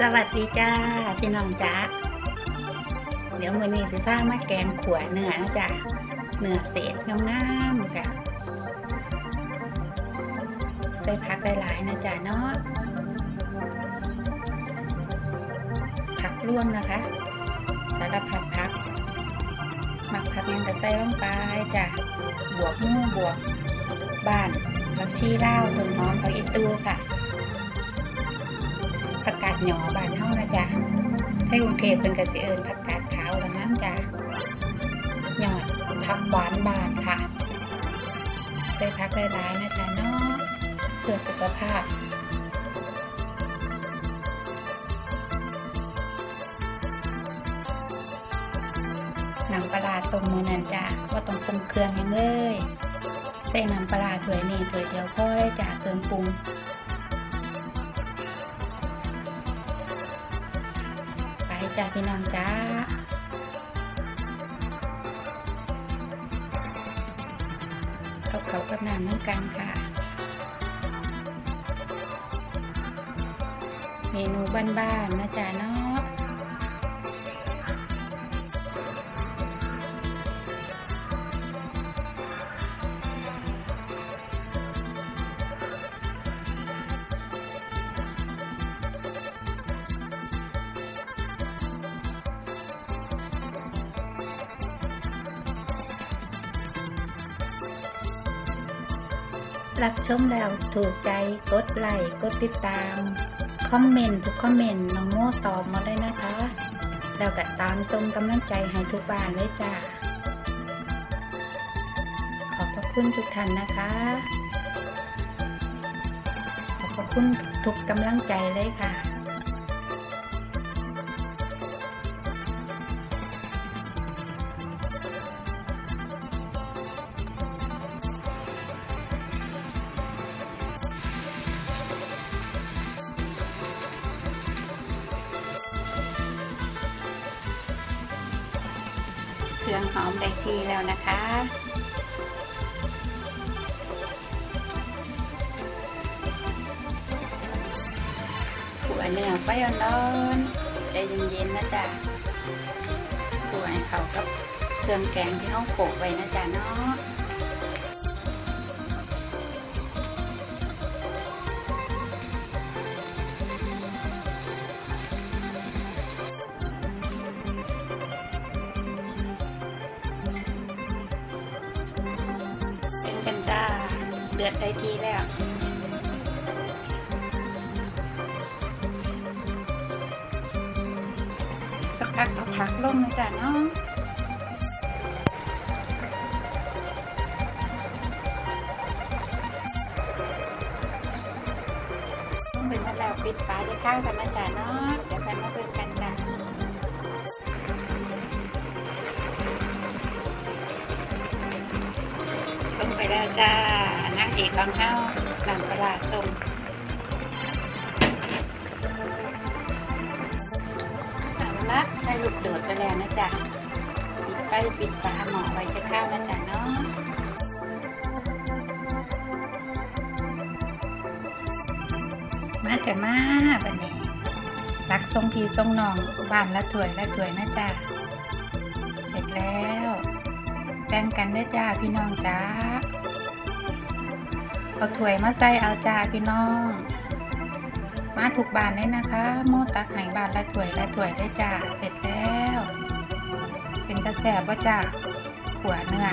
สวัสดีจ้าพี่น้องจ้าเดี๋ยวมือนี้สิพามาแกงขวเนื้อนะจ้ะเนื้อเศษงามๆค่ะใส่ผักหลายๆนะจ้ะเนาะผักร่วมนะคะ สารพัดผักหมักผักยังกระใส่ลงไปจ้ะบวกมูบวกบ้านผักชีเลาต้นหอมผักอีตูค่ะ ผักกาดหยอบานเฮานะจ๊ะถ้ากรุงเทพเป็นกสิเอิญผักกาดขาวละมั้งจ้ะหยอดผักหวานบานค่ะใส่ผักหลายๆนะจ๊ะเนาะเพื่อสุขภาพหนังปลาตรงมือนั่นจ้ะว่าต้องปรุงเครื่องยังเลย ใส่น้ำปลาถ้วยนี้ถ้วยเดียวพอได้จ้ะเครื่องปรุง จ้าพี่น้องจ้าเขาเขากับน้ำน้ำกันค่ะ เมนูบ้านๆนะจ๊ะเนาะ รับชมแล้วถูกใจกดไลค์กดติดตาม คอมเมนต์ทุกคอมเมนต์น้องโม่ตอบมาได้นะคะ แล้วก็ตามส่งกำลังใจให้ทุกบ้านเลยจ้าขอบพระคุณทุกท่านนะคะ ขอบพระคุณทุกกำลังใจเลยค่ะ เครื่องหอมได้ที่แล้วนะคะ ขัวเนื้อไปอ่อนๆใจเย็นๆนะจ๊ะขัวให้เขากับเครื่องแกงที่ห้องโขกไว้นะจ๊ะเนาะ กันจ้า เดือดได้ทีแล้วสักพักเอาผักลงนะจ๊ะเนาะต้องเป็นมาแล้วปิดฝาจะข้างกันนะจ๊ะเนาะเดี๋ยวกันมาเบิ่งกันจ้ะ แล้วจ้านั่งเอกของเฮาหลังตลาดตรงเอาละใส่ลูกโดดไปแล้วนะจ๊ะปิดไฟปิดฝาหม้อไว้จะข้าวนะจ๊ะเนาะมาจะมาบันนี้รักทรงพีทรงนองบ้านละถวยละถวยนะจ๊ะเสร็จแล้วแบ่งกันได้จ้าพี่น้องจ้า เอาถ้วยมาใส่เอาจ้าพี่น้อง มาถูกบานเลยนะคะโมตักไห้บานละถ้วยละถ้วยได้จ้าเสร็จแล้ว เป็นตะแสบว่าจ้าขวเนื้อ